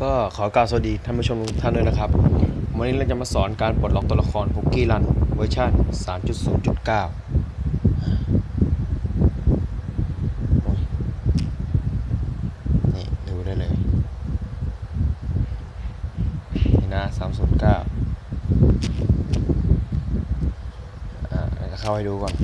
ก็ขอกล่าวสวัสดีท่านผู้ชมทุกท่านด้วยนะครับ วันนี้เราจะมาสอนการปลดล็อกตัวละครคุกกี้รันเวอร์ชัน3.0.9 นี่ดูได้เลย นี่นะ 309 อ่าเราจะเข้าให้ดูก่อน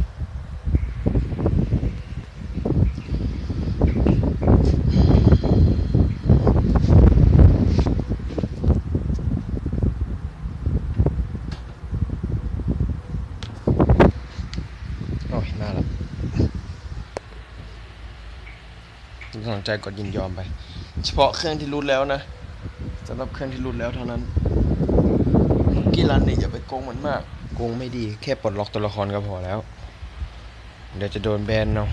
โอ้ยน่ารัก ถ้าสนใจกดยินยอมไป เฉพาะเครื่องที่รูดแล้วนะสำหรับเครื่องที่รูดแล้วเท่านั้นกีรันนี่อย่าไปโกงมันมาก โกงไม่ดีแค่ปลดล็อกตัวละครก็พอแล้ว เดี๋ยวจะโดนแบนเนาะ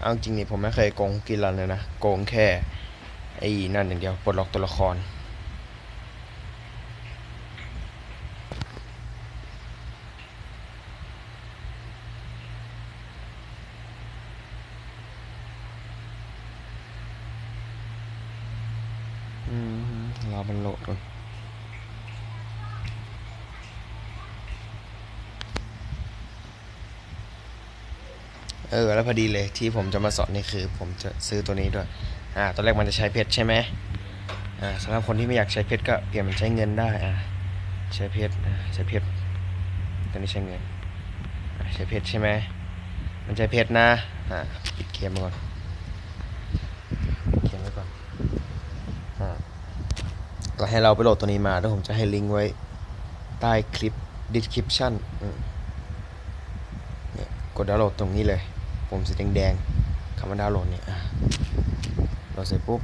เอาจริงนี่ผมไม่เคยโกงกีรันเลยนะ โกงแค่ไอ้นั่นอย่างเดียวปลดล็อกตัวละคร อืม รอมันโหลดก่อนเออแล้วพอดีเลยที่ผมจะมาสอนนี่คือ ผมจะซื้อตัวนี้ด้วย อ่า ตอนแรกมันจะใช้เพชรใช่ไหมอ่าสำหรับคนที่ไม่อยากใช้เพชรก็เปลี่ยนเป็นใช้เงินได้ อ่า ใช้เพชรใช้เพชรตอนนี้ใช้เงินใช้เพชรใช่ไหมมันใช้เพชรนะ อ่า ปิดเกมก่อนปิดเกมไว้ก่อน อ่า ก็ ให้เราไปโหลดตัวนี้มาแล้วผมจะให้ลิงก์ไว้ใต้คลิป description เนี่ยกดดาวน์โหลดตรงนี้เลย ผมสีแดงๆคำว่าดาวน์โหลดเนี่ยอะโหลดเสร็จปุ๊บ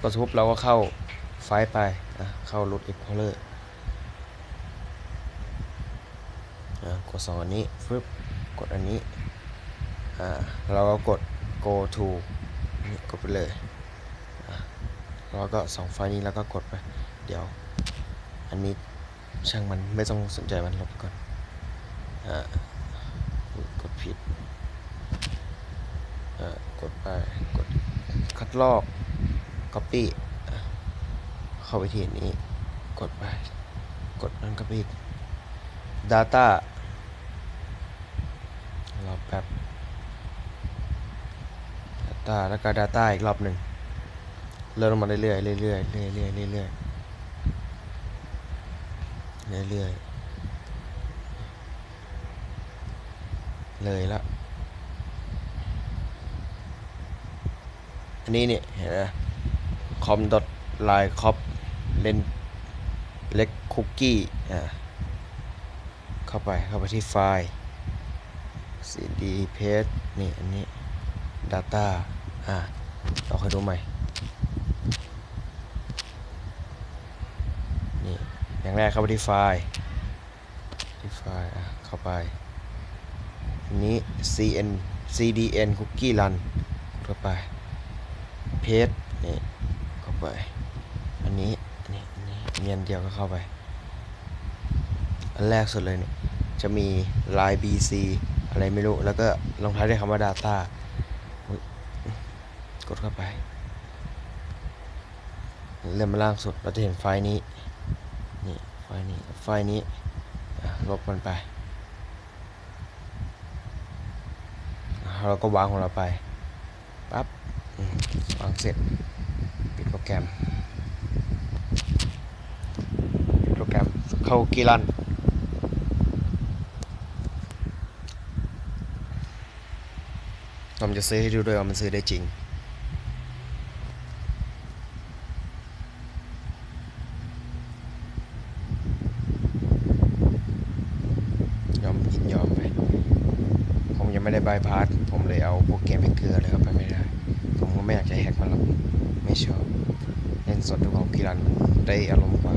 กดสปุ๊บเราก็เข้าไฟล์ไปเข้า root explorer อ่า กดสองอันนี้ฟึบกดอันนี้เราก็กด go to กดไปเลยอะแล้วก็สองไฟล์นี้แล้วก็กดไป เดี๋ยว อันนี้ช่างมันไม่ต้องสนใจมันลบก่อนอกดผิดกดไปกดคัดลอก copy เข้าไปที่อันนี้ กดไป กดนั่น copy data รอแป๊บ data แล้วก็ data อีกรอบหนึ่งเลื่อนลงมาเรื่อยๆเรื่อยๆเรื่อยๆเรื่อยๆเรื่อยๆเรื่อยๆเลยละอันนี้เนี่ยเห็นไหม com dot line cop เล่นเล็กคุกกี้อ่าเข้าไปเข้าไปที่ไฟล์ cd paste นี่อันนี้ data อ่าเราค่อยดูใหม่ นี่ อย่างแรกเข้าไปที่ไฟล์ ที่ไฟล์ อะ เข้าไปอันนี้ cn cdn cookie run เข้าไป paste นี่ เข้าไป อันนี้ อันนี้ อันนี้เงียนเดียวก็เข้าไป อันแรกสุดเลยเนี่ย จะมี line bc อะไรไม่รู้ แล้วก็ลงท้ายด้วยคำว่า data อุ๊ยกดเข้าไปเริ่มมาล่างสุด เราจะเห็นไฟล์นี้ นี่ ไฟล์นี้ ไฟล์นี้ ลบมันไป เราก็วางของเราไป ปั๊บ วางเสร็จ ปิดโปรแกรม ปิดโปรแกรม เข้ากีรัน ผมจะซื้อให้ดูด้วยว่ามันซื้อได้จริง ยอมยินยอมไป ผมยังไม่ได้บายพาสผมเลยเอาพวกเกมแฮกเกอร์เลยเข้าไปไม่ได้ ผมก็ไม่อยากจะแฮกมันหรอก ไม่ชอบ เล่นสดดูของกีรันได้อารมณ์กว่า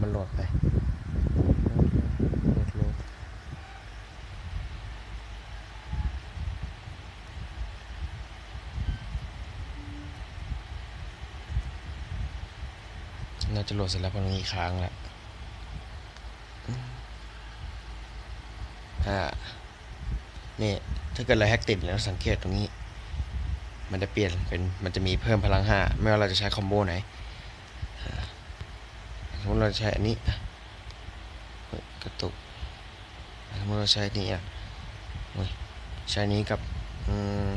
มันโหลดไปโหลดโหลดน่าจะโหลดเสร็จแล้วพราะมันมีค้างแล้วอ่านี่ถ้าเกิดเราแฮกติดแล้วสังเกตตรงนี้ มันจะเปลี่ยนเป็นมันจะมีเพิ่มพลังห้าไม่ว่าเราจะใช้คอมโบไหน เราใช้อันนี้กระตุกสมมติเราใช้นนี้อะใช้นี้กับอืม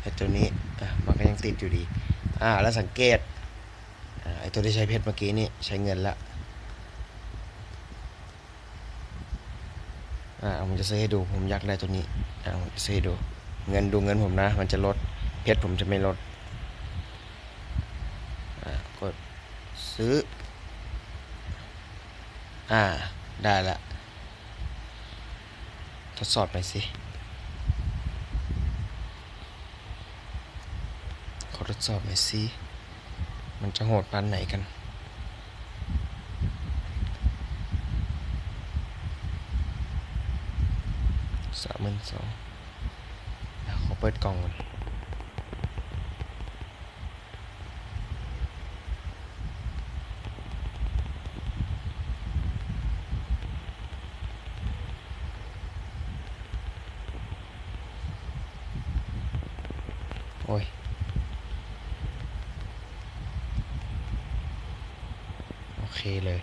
ไอตัวนี้อะมันก็ยังติดอยู่ดี อ่า แล้วสังเกตอ่าไอตัวที่ใช้เพชรเมื่อกี้นี่ใช้เงินละอ่าผมจะซื้อให้ดูผมอยากได้ตัวนี้อ่าผมจะซื้อให้ดู เงินดูเงินผมนะ มันจะลดเพชรผมจะไม่ลด กดซื้อ อ่า ได้ละ ทดสอบหน่อยสิ ขอทดสอบหน่อยสิ มันจะโหดปานไหนกันสามหมื่นสองขอเปิดกล่องก่อน โอ้ยโอเคเลย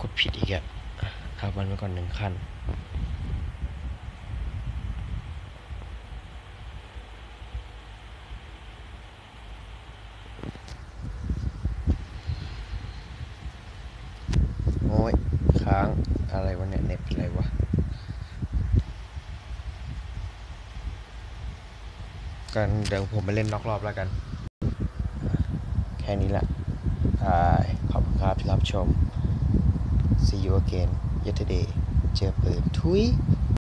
กดผิดอีกอะอะเอามันไว้ก่อนหนึ่งขั้นโอ้ยค้างอะไรวะเนี่ยเน็ตอะไรวะ กันเดี๋ยวผมไปเล่นนอกรอบแล้วกัน แค่นี้แหละขอบคุณครับที่รับชม see you again yesterday เจอปืนทุย